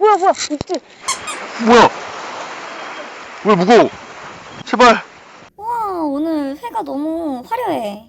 뭐야 뭐야 있지? 뭐야? 왜 무거워? 제발. 와 오늘 해가 너무 화려해.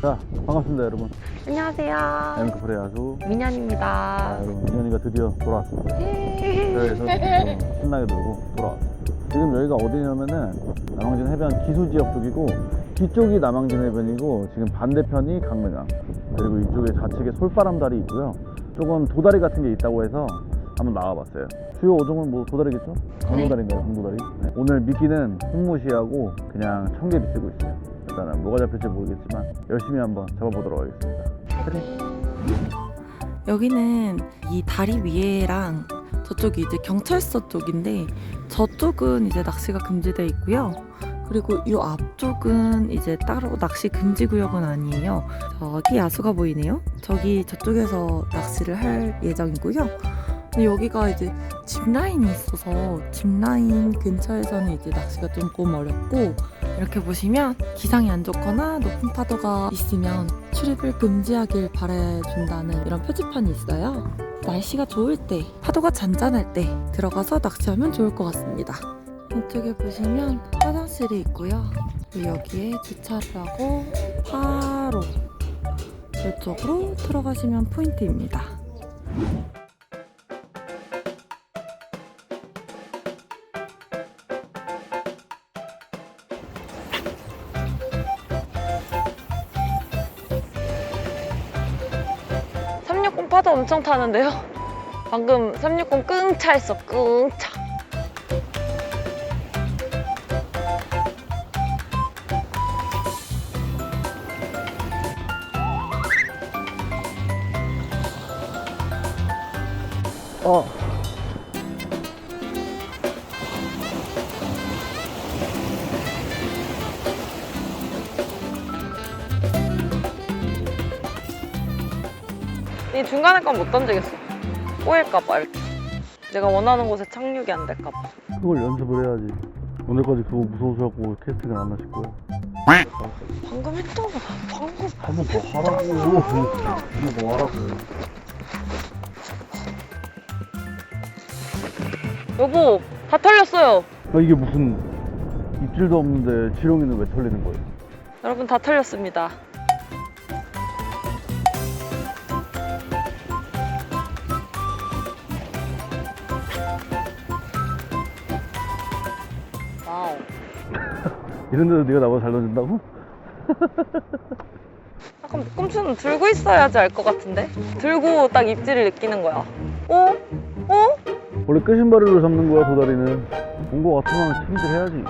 자, 반갑습니다, 여러분. 안녕하세요. 엠크프레 야수. 아, 민현입니다. 여러분, 민현이가 드디어 돌아왔습니다. 예. 그래서 어, 신나게 놀고 돌아왔어요. 지금 여기가 어디냐면은 남항진 해변 기수 지역 쪽이고 뒤쪽이 남항진 해변이고 지금 반대편이 강릉항 그리고 이쪽에 좌측에 솔바람다리 있고요. 조금 도다리 같은 게 있다고 해서 한번 나와봤어요. 주요 어종은 뭐 도다리겠죠? 강도다리인가요? 강도다리? 네. 오늘 미끼는 홍무시하고 그냥 청개 비 쓰고 있어요. 일단은 뭐가 잡힐지 모르겠지만 열심히 한번 잡아보도록 하겠습니다. 그래. 여기는 이 다리 위에랑 저쪽이 이제 경찰서 쪽인데 저쪽은 이제 낚시가 금지돼 있고요. 그리고 이 앞쪽은 이제 따로 낚시 금지 구역은 아니에요. 저기 야수가 보이네요. 저기 저쪽에서 낚시를 할 예정이고요. 근데 여기가 이제 짚라인이 있어서 짚라인 근처에서는 이제 낚시가 조금 어렵고 이렇게 보시면 기상이 안 좋거나 높은 파도가 있으면 출입을 금지하길 바래준다는 이런 표지판이 있어요. 날씨가 좋을 때, 파도가 잔잔할 때 들어가서 낚시하면 좋을 것 같습니다. 이쪽에 보시면 화장실이 있고요. 여기에 주차를 하고 바로 이쪽으로 들어가시면 포인트입니다. 삼육공 파도 엄청 타는데요. 방금 삼육공 끙차 했어. 끙차. 어. 이 중간에 건 못 던지겠어. 꼬일까봐 이렇게. 내가 원하는 곳에 착륙이 안 될까봐. 그걸 연습을 해야지. 오늘까지 그거 무서워서 갖고 캐스팅을 안 하실 거야. 방금 했던 거 방금. 한번 더 하라고. 이거 뭐 하라고. 여보, 다 털렸어요. 아, 이게 무슨 입질도 없는데 지렁이는 왜 털리는 거예요? 여러분 다 털렸습니다. 와우. 이런데도 네가 나보다 잘 던진다고? 약간 묶음추는 들고 있어야지 알 것 같은데? 들고 딱 입질을 느끼는 거야. 어? 어? 원래 끄신바리로 잡는 거야 도다리는. 본거 같으면 챔질 해야지.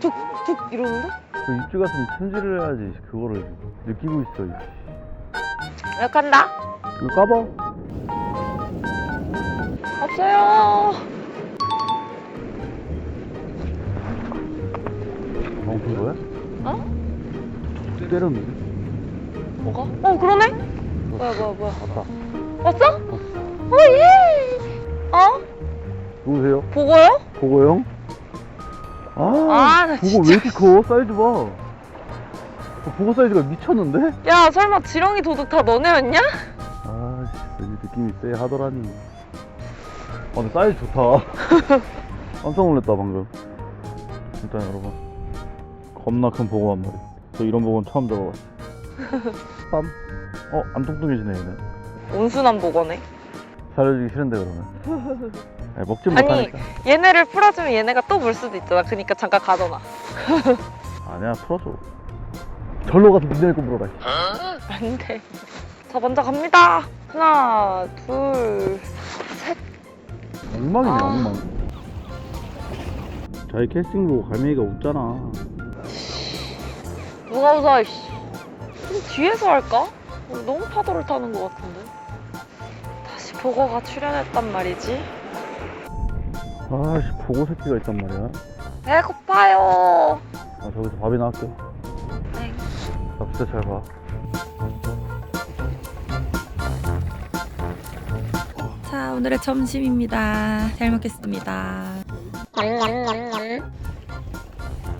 툭툭 이러는데? 그 입질 같으면 챔질을 해야지. 그거를 느끼고 있어. 이씨. 이렇게 한다. 이거 까봐. 없어요. 멍픈 거야? 어? 툭 때렸는데? 뭐가? 어 그러네? 뭐야 뭐야 뭐야. 왔다. 왔어? 어 예. 보고요? 보고 형? 아, 아, 나 보고 진짜. 왜 이렇게 커? 사이즈 봐. 어, 보고 사이즈가 미쳤는데? 야 설마 지렁이 도둑 다 너네였냐? 아, 씨, 왠지 느낌이 쎄 하더라니. 아, 근데 사이즈 좋다. 깜짝 놀랐다, 방금. 일단 여러분. 겁나 큰 보고 한 마리. 저 이런 보고는 처음 잡아봤어. 빰. 어, 안 뚱뚱해지네, 얘는. 온순한 보고네. 살려주기 싫은데, 그러면. 아니, 먹지 아니. 못하니까. 얘네를 풀어주면 얘네가 또 물 수도 있잖아. 그니까 잠깐 가둬놔. 아니야, 풀어줘. 절로 가서 니네 거 물어라. 안 돼. 자 먼저 갑니다. 하나, 둘, 엉망이네, 아. 엉망. 자기 캐스팅 보고 갈매기가 웃잖아. 누가 웃어, 이씨. 좀 뒤에서 할까? 어, 너무 파도를 타는 것 같은데. 다시 보고가 출연했단 말이지. 아씨, 보고 새끼가 있단 말이야. 배 고파요. 아, 저기서 밥이나 할게. 네. 나 진짜 잘 봐. 자, 오늘의 점심입니다. 잘 먹겠습니다.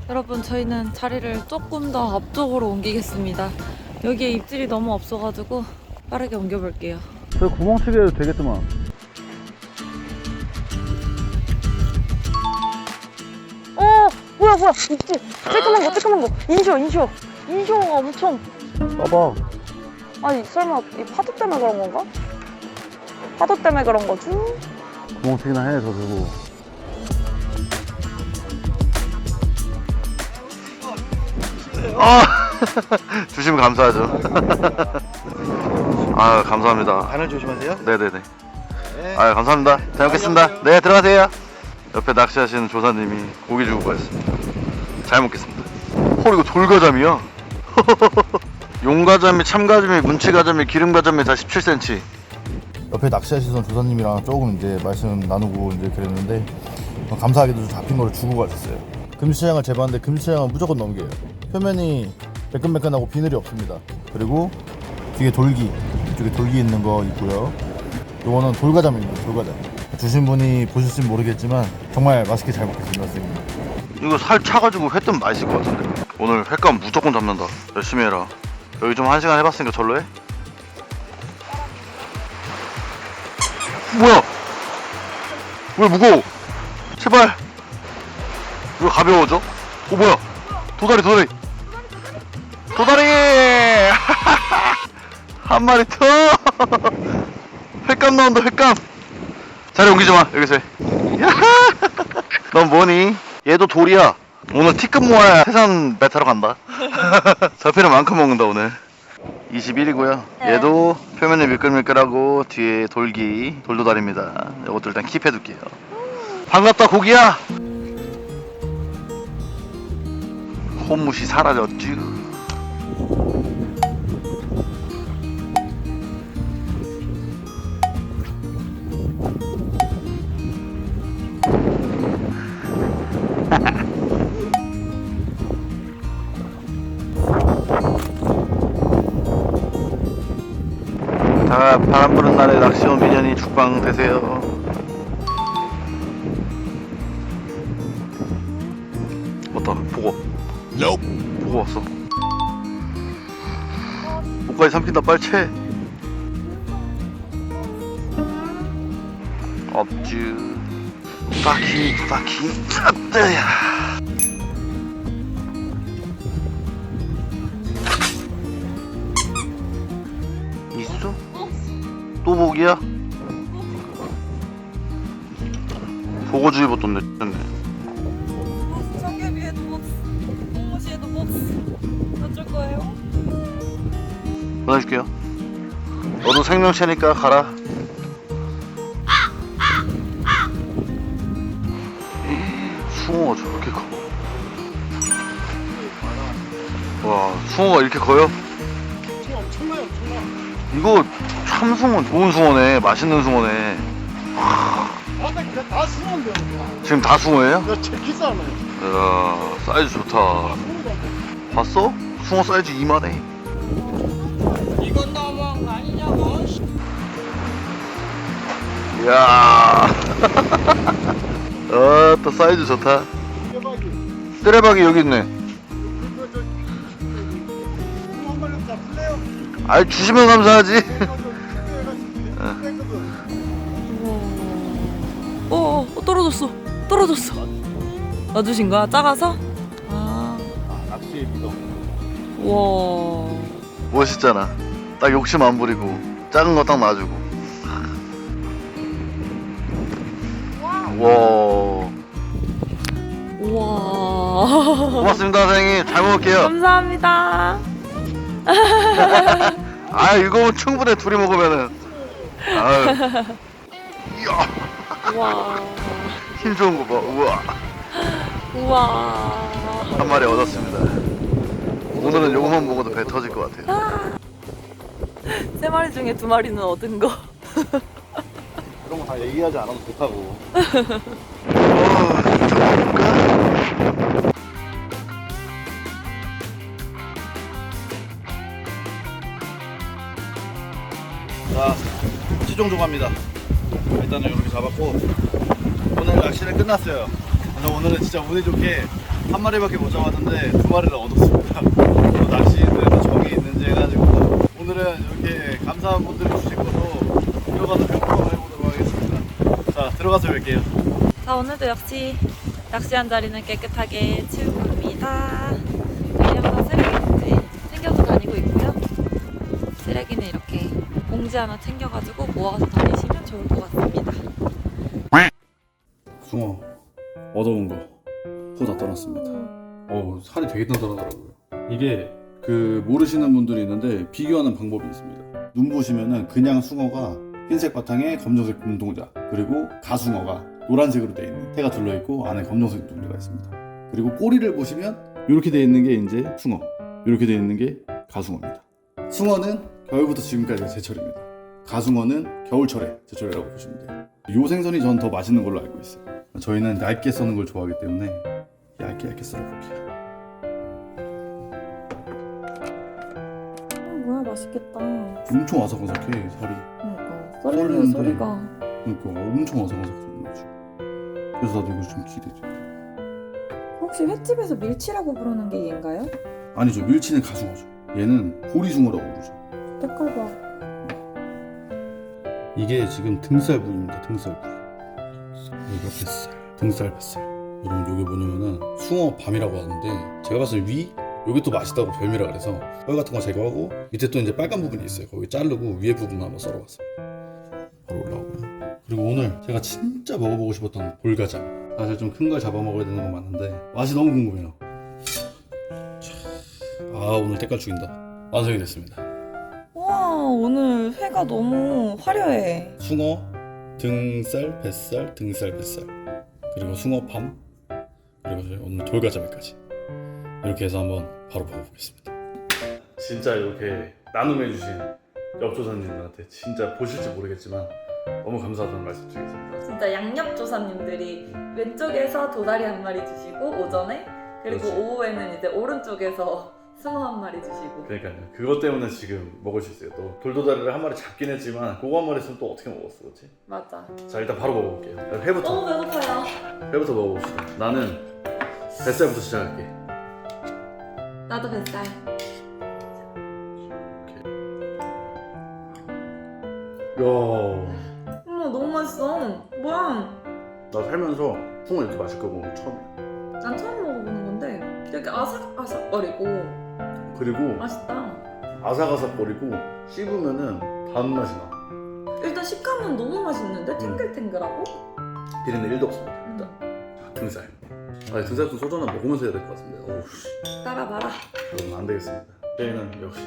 여러분, 저희는 자리를 조금 더 앞쪽으로 옮기겠습니다. 여기에 입질이 너무 없어가지고 빠르게 옮겨볼게요. 저 구멍치기 해도 되겠더만. 뭐야 뭐야 있지 쬐끄만 거 쬐끄만 거 인쇼 인쇼 인쇼가 엄청 봐봐. 아니 설마 이 파도 때문에 그런 건가? 파도 때문에 그런 거지? 구멍치기나 해, 저 들고. 아 주시면 감사하죠 아 감사합니다 바늘 조심하세요. 네네네 네. 아 감사합니다 잘 먹겠습니다 네 들어가세요 옆에 낚시하시는 조사님이 고기 주고 가셨습니다 잘 먹겠습니다 헐 이거 돌가자미야 용가자미 참가자미 문치가자미 기름가자미 다 17cm 옆에 낚시하시던 조사님이랑 조금 이제 말씀 나누고 이제 그랬는데 어, 감사하게도 잡힌 거를 주고 가셨어요. 금시장을 재봤는데 금시장은 무조건 넘겨요. 표면이 매끈매끈하고 비늘이 없습니다. 그리고 뒤에 돌기 이쪽에 돌기 있는 거 있고요. 요거는 돌가자미입니다. 돌가자미. 주신 분이 보실진 모르겠지만 정말 맛있게 잘 먹겠습니다, 선생님. 이거 살 차가지고 회뜸 맛있을 것 같은데. 오늘 횟감 무조건 잡는다. 열심히 해라. 여기 좀 한 시간 해봤으니까 절로 해. 뭐야? 왜 무거워? 제발. 왜 가벼워져? 어 뭐야? 도다리 도다리. 도다리! 한 마리 더! 횟감 나온다 횟감. 자리 옮기지 마. 여기서 해. 넌 뭐니? 얘도 돌이야. 오늘 티끌 모아야 해산 배 타러 간다. 잡히는 만큼 먹는다 오늘. 21이고요. 얘도 표면이 미끌미끌하고 뒤에 돌기 돌도다리입니다. 이것도 일단 킵해둘게요. 반갑다 고기야. 홈무시 사라졌쥬. 자 바람 부는 날에 낚시 온 미년이 죽방 되세요. 왔다 보고. 보고 왔어. 목까지 삼킨다 빨리 채. 없쥬. 파킹 파킹 아뜨야. 또 보기야? 보고주의보 떴네 네 청개비에도 복스, 홍무시에도 복스. 어쩔 거예요? 보내줄게요 너도 생명체니까 가라 숭어가 저렇게 커. 와, 숭어가 이렇게 커요? 이거 참숭어, 좋은 숭어네. 맛있는 숭어네. 다 수원데 지금 다 숭어예요? 나 제기사네 이야, 사이즈 좋다. 봤어? 숭어 사이즈 이만해. 이건 너무한 거 아니냐고 이야. 어, 또 사이즈 좋다. 대박이 뜨레박이 여기 있네. 이거 저 한 걸로 잡을래요? 아이, 주시면 감사하지. 떨어졌어. 떨어졌어. 놔주신 거야? 작아서? 아, 낚시의 미덕. 와. 멋있잖아. 딱 욕심 안 부리고 작은 거 딱 놔주고. 와. 우와. 고맙습니다, 사장님. 잘 먹을게요. 감사합니다. 아, 이거 충분해. 둘이 먹으면은. 아유. 이야, 우와. 힘 좋은 거 봐. 우와. 우와. 한 마리 얻었습니다. 오늘은 요거만 먹어도 배 터질 것 같아요. 세 마리 중에 두 마리는 얻은 거. 그런 거 다 얘기하지 않아도 좋다고. 어, 좀 먹을까? 자, 최종 조과입니다. 일단은 이렇게 잡았고 낚시는 끝났어요. 그래서 오늘은 진짜 운이 좋게 한 마리밖에 못 잡았는데 두 마리를 얻었습니다. 낚시는 정이 있는지 해가지고 오늘은 이렇게 감사한 분들이 주신 거로 들어가서 평가를 해보도록 하겠습니다. 자 들어가서 뵐게요. 자 오늘도 역시 낚시한 자리는 깨끗하게 치우고입니다. 여기 네, 항상 쓰레기인지 챙겨서 다니고 있고요. 쓰레기는 이렇게 봉지 하나 챙겨가지고 모아서 다니시면 좋을 것 같습니다. 숭어 얻어온 거 후다 떠났습니다. 어우 살이 되게 단단하더라고요. 이게 그 모르시는 분들이 있는데 비교하는 방법이 있습니다. 눈 보시면은 그냥 숭어가 흰색 바탕에 검정색 눈동자 그리고 가숭어가 노란색으로 되어 있는 태가 둘러 있고 안에 검정색 눈동자가 있습니다. 그리고 꼬리를 보시면 이렇게 되어 있는 게 이제 숭어, 이렇게 되어 있는 게 가숭어입니다. 숭어는 겨울부터 지금까지가 제철입니다. 가숭어는 겨울철에 제철이라고 보시면 돼요. 요 생선이 전 더 맛있는 걸로 알고 있어요. 저희는 얇게 써는 걸 좋아하기 때문에 얇게 얇게 썰어볼게요. 음, 뭐야 맛있겠다. 엄청 아삭아삭해 살이. 그러니까 썰리는 썰리는 소리가. 소리가 그러니까 엄청 아삭아삭한 거지. 그래서 나도 이거 좀 기대돼. 혹시 횟집에서 밀치라고 부르는 게 얘인가요? 아니죠 밀치는 가숭어죠. 얘는 보리숭어라고 부르죠. 색깔 봐. 이게 지금 등살 부위입니다. 등살 부위. 여기가 뱃살, 등살 뱃살. 여러분 이게 뭐냐면은 숭어 밤이라고 하는데 제가 봤을 때 위, 여기 또 맛있다고 별미라 그래서 뼈 같은 거 제거하고 밑에 또 이제 빨간 부분이 있어요. 거기 자르고 위에 부분만 한번 썰어봤어요. 바로 올라오고요. 그리고 오늘 제가 진짜 먹어보고 싶었던 볼가장. 사실 좀 큰 걸 잡아 먹어야 되는 건 맞는데 맛이 너무 궁금해요. 아 오늘 때깔 죽인다. 완성이 됐습니다. 와 오늘 회가 너무 화려해. 숭어, 등살, 뱃살, 등살, 뱃살. 그리고 숭어팜. 그리고 오늘 돌가자미까지. 이렇게 해서 한번 바로 먹어보겠습니다. 진짜 이렇게 나눔해주신 엽조사님들한테 진짜 보실지 모르겠지만 너무 감사하다는 말씀 드리겠습니다. 진짜 양옆 조사님들이 왼쪽에서 도다리 한 마리 주시고 오전에 그리고 그렇지. 오후에는 이제 오른쪽에서 숭어 한 마리 주시고 그러니까요 그것 때문에 지금 먹을 수 있어요 또 돌도다리를 한 마리 잡긴 했지만 그거 한 마리 있으면 또 어떻게 먹었어 그렇지? 맞아. 자 일단 바로 먹어볼게요 회부터 너무 배고파요. 회부터 먹어봅시다 나는 뱃살부터 시작할게 나도 뱃살. 야 어머 너무 맛있어. 뭐야? 나 살면서 숭어 이렇게 맛있게 먹은 건 처음이야. 난 처음 먹어보는 건데 되게 아삭아삭거리고 그리고 맛있다. 아삭아삭거리고 씹으면은 단맛이 나. 일단 식감은 너무 맛있는데 탱글탱글하고 비린내 1도 없습니다. 일단 자, 등살. 아 등살 좀 소주 하나 먹으면서 해야 될 것 같은데. 어우 씨. 따라봐라. 여러분 안 되겠습니다. 저희는 역시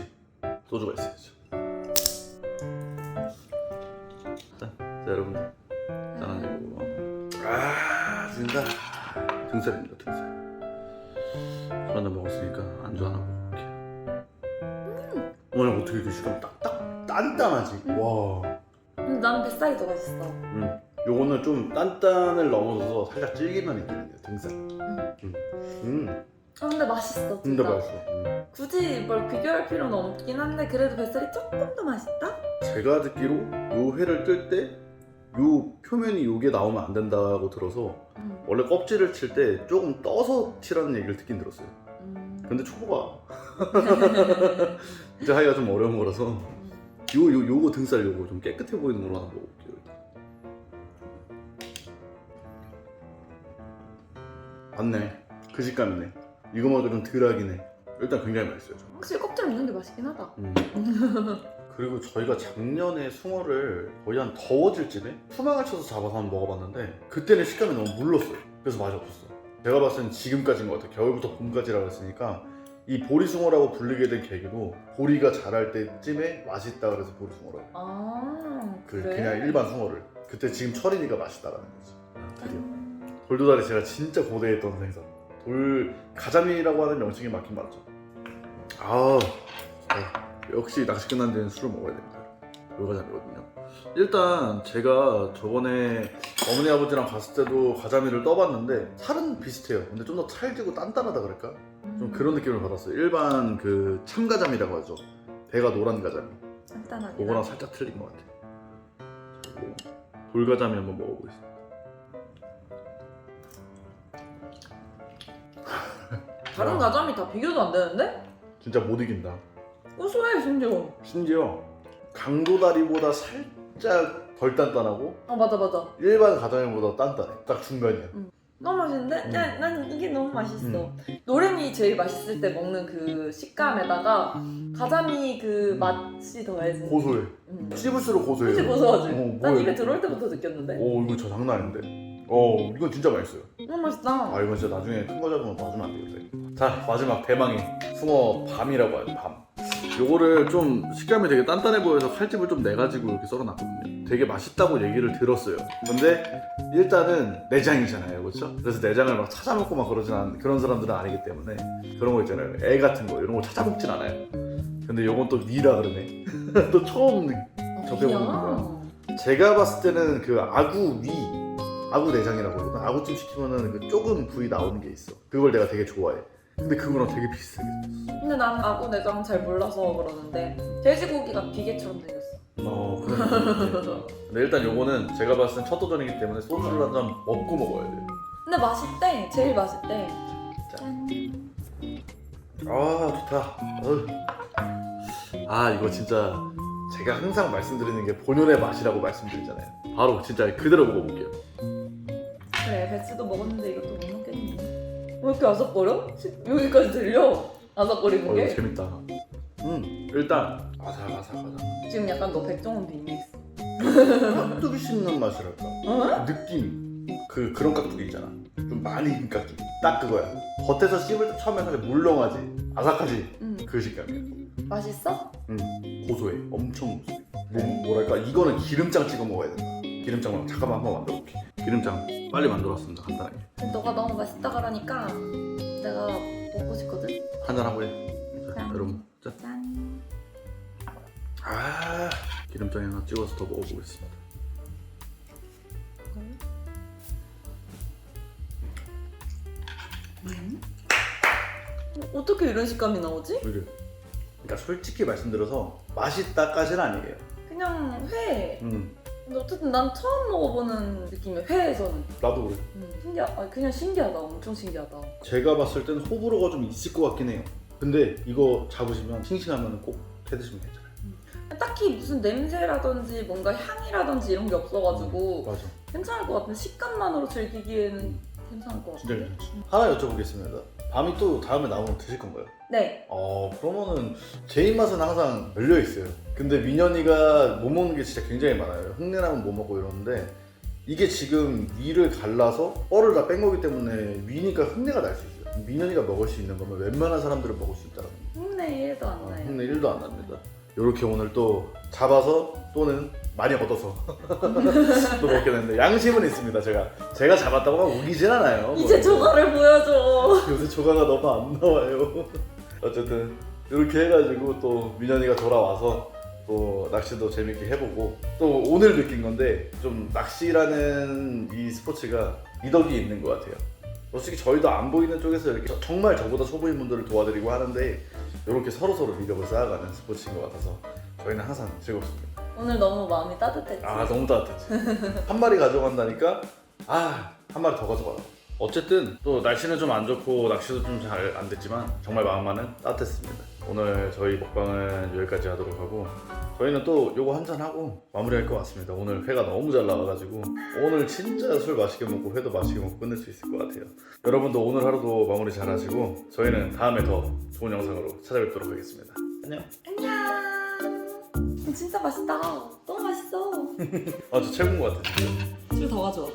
소주가 있어야죠. 자, 자 여러분들 짠한 입으로. 아 진짜 등살입니다 등살. 술 한잔 먹었으니까 안주 하나 먹어볼게요. 오늘 어떻게 이렇게 식감 딱딱 단단하지? 와. 근데 난 뱃살이 더 맛있어. 음, 요거는 좀 단단을 넘어서서 살짝 질기만 있거든요 등살. 음, 음, 아 근데 맛있어 진짜 진짜. 맛있어. 음. 굳이 뭘 비교할 필요는 없긴 한데 그래도 뱃살이 조금 더 맛있다? 제가 듣기로 요 회를 뜰 때 요 표면이 요게 나오면 안 된다고 들어서 음. 원래 껍질을 칠 때 조금 떠서 치라는 얘기를 듣긴 들었어요. 음. 근데 초보가 이제 하기가 좀 어려운 거라서 요, 요, 요거 등살 요거 좀 깨끗해 보이는 걸로 하나 먹어볼게요. 맞네. 그 식감이네. 이거마저 좀 덜하긴 해. 일단 굉장히 맛있어요. 저는. 확실히 껍질 없는 게 맛있긴 하다. 음. 그리고 저희가 작년에 숭어를 거의 한 더워질 쯤에 투망을 쳐서 잡아서 한번 먹어봤는데 그때는 식감이 너무 물렀어요. 그래서 맛이 없었어. 제가 봤을 땐 지금까지인 것 같아요. 겨울부터 봄까지라고 했으니까 이 보리숭어라고 불리게 된 계기도 보리가 자랄 때쯤에 맛있다 그래서 보리숭어라고. 아 그 그래? 그냥 일반 숭어를 그때 지금 철이니까 맛있다라는 거지. 드디어. 돌도다리 제가 진짜 고대했던 생선. 돌 가자미라고 하는 명칭이 맞긴 맞죠. 아, 아, 역시 낚시 끝난 데는 술을 먹어야 됩니다. 돌가자미거든요. 일단 제가 저번에 어머니 아버지랑 갔을 때도 가자미를 떠봤는데 살은 비슷해요. 근데 좀 더 찰지고 단단하다 그럴까? 좀 그런 느낌을 받았어요. 일반 그 참가자미라고 하죠. 배가 노란 가자미. 간단하게. 그거랑 살짝 틀린 것 같아요. 그리고 돌가자미 한번 먹어보겠습니다. 다른 가자미 다 비교도 안 되는데? 진짜 못 이긴다. 고소해 심지어. 심지어 강도다리보다 살짝 덜 단단하고 어 맞아 맞아. 일반 가정용보다 단단해. 딱 중간이야. 너무 맛있는데? 음. 난, 난 이게 너무 맛있어. 음. 노래미 제일 맛있을 때 먹는 그 식감에다가 가자미 그 맛이 더해져. 고소해. 음. 씹을수록 고소해. 진짜 고소하지? 어, 난 뭐야, 입에. 들어올 때부터 느꼈는데. 오 이거 저 장난 아닌데. 어 이건 진짜 맛있어요. 너무 맛있다. 아 이건 진짜 나중에 큰 거 잡으면 봐주면 안 되겠다. 자 마지막 대망의 숭어 밤이라고 하죠 밤. 요거를 좀 식감이 되게 단단해 보여서 칼집을 좀 내가지고 이렇게 썰어놨거든요. 되게 맛있다고 얘기를 들었어요. 근데 일단은 내장이잖아요, 그렇죠? 그래서 내장을 막 찾아 먹고 막 그러진 않 그런 사람들은 아니기 때문에 그런 거 있잖아요. 애 같은 거 이런 거 찾아 먹진 않아요. 근데 요건 또 니라 그러네. 또 처음 접해보는 거야. 제가 봤을 때는 그 아구 위 아구 내장이라고 하거든 아구찜 시키면은 그 조금 부위 나오는 게 있어 그걸 내가 되게 좋아해 근데 그거랑 되게 비슷하게 생겼어 근데 나는 아구 내장 잘 몰라서 그러는데 돼지고기가 비계처럼 생겼어. 어 그런. 근데 일단 요거는 제가 봤을 땐 첫 도전이기 때문에 소주를 한 잔 먹고 먹어야 돼 근데 맛있대. 제일 맛있대. 아 좋다 어휴. 아 이거 진짜 제가 항상 말씀드리는 게 본연의 맛이라고 말씀드리잖아요 바로 진짜 그대로 먹어볼게요 그래 배치도 먹었는데 이것도 못 먹겠는데. 왜 이렇게 아삭거려? 시- 여기까지 들려? 아삭거리는 어? 이거 재밌다. 음. 일단 아삭아삭하다. 지금 약간 너 백종원 빙이 있어. 깍두기 씹는 맛이랄까? 어? 느낌. 그 그런 깍두기 있잖아. 좀 많이 익은 깍두기. 딱 그거야. 겉에서 씹을 때 처음에 사실 물렁하지. 아삭하지. 응. 그 식감이야. 맛있어? 음. 고소해. 엄청 고소해. 뭐, 뭐랄까? 이거는 기름장 찍어 먹어야 된다 기름장 잠깐만 한번 만들어 볼게 기름장 빨리 만들었습니다 간단하게 너가 너무 맛있다 그러니까 내가 먹고 싶거든? 한잔 하고 해 자, 짠. 여러분 자. 짠. 아 기름장에 하나 찍어서 더 먹어보겠습니다 어떻게 이런 식감이 나오지? 이게 그러니까 솔직히 말씀드려서 맛있다까지는 아니에요 그냥 회. 음 근데 어쨌든 난 처음 먹어보는 느낌이야 회에서는. 나도 그래 음, 신기하. 아 그냥 신기하다. 엄청 신기하다. 제가 봤을 땐 호불호가 좀 있을 것 같긴 해요. 근데 이거 잡으시면 싱싱하면 꼭 해드시면 괜찮아요. 딱히 무슨 냄새라든지 뭔가 향이라든지 이런 게 없어가지고 맞아. 괜찮을 것 같은데 식감만으로 즐기기에는 괜찮을 것 진짜 같은데. 괜찮지. 하나 여쭤보겠습니다. 밤이 또 다음에 나오면 드실 건가요? 네. 어, 그러면은 제 입맛은 항상 열려 있어요. 근데 민현이가 못 먹는 게 진짜 굉장히 많아요. 흉내나면 못 먹고 이러는데 이게 지금 위를 갈라서 뻘을 다 뺀 거기 때문에 위니까 흉내가 날 수 있어요. 민현이가 먹을 수 있는 거면 웬만한 사람들은 먹을 수 있다는 거. 흉내 1도 안 어, 나요. 흉내 1도 안 납니다. 이렇게 오늘 또 잡아서 또는 많이 얻어서 또 먹게 됐는데 양심은 있습니다. 제가 제가 잡았다고 막 우기진 않아요. 이제 뭐. 조각을 보여줘. 요새 조가가 너무 안 나와요. 어쨌든 이렇게 해가지고 또 민현이가 돌아와서 또 낚시도 재밌게 해보고 또 오늘 느낀 건데 좀 낚시라는 이 스포츠가 미덕이 있는 것 같아요. 솔직히 저희도 안 보이는 쪽에서 이렇게 저- 정말 저보다 초보인 분들을 도와드리고 하는데 이렇게 서로 서로 미덕을 쌓아가는 스포츠인 것 같아서 저희는 항상 즐겁습니다. 오늘 너무 마음이 따뜻했지. 아 너무 따뜻했지. 한 마리 가져간다니까? 아 한 마리 더 가져가라. 어쨌든 또 날씨는 좀 안 좋고 낚시도 좀 잘 안 됐지만 정말 마음만은 따뜻했습니다. 오늘 저희 먹방은 여기까지 하도록 하고 저희는 또 요거 한 잔 하고 마무리할 것 같습니다. 오늘 회가 너무 잘 나와가지고 오늘 진짜 술 맛있게 먹고 회도 맛있게 먹고 끝낼 수 있을 것 같아요. 여러분도 오늘 하루도 마무리 잘 하시고 저희는 다음에 더 좋은 영상으로 찾아뵙도록 하겠습니다. 안녕. 안녕. 진짜 맛있다. 너무 맛있어. 아저 최고인 것 같아 진짜 술더 가져와.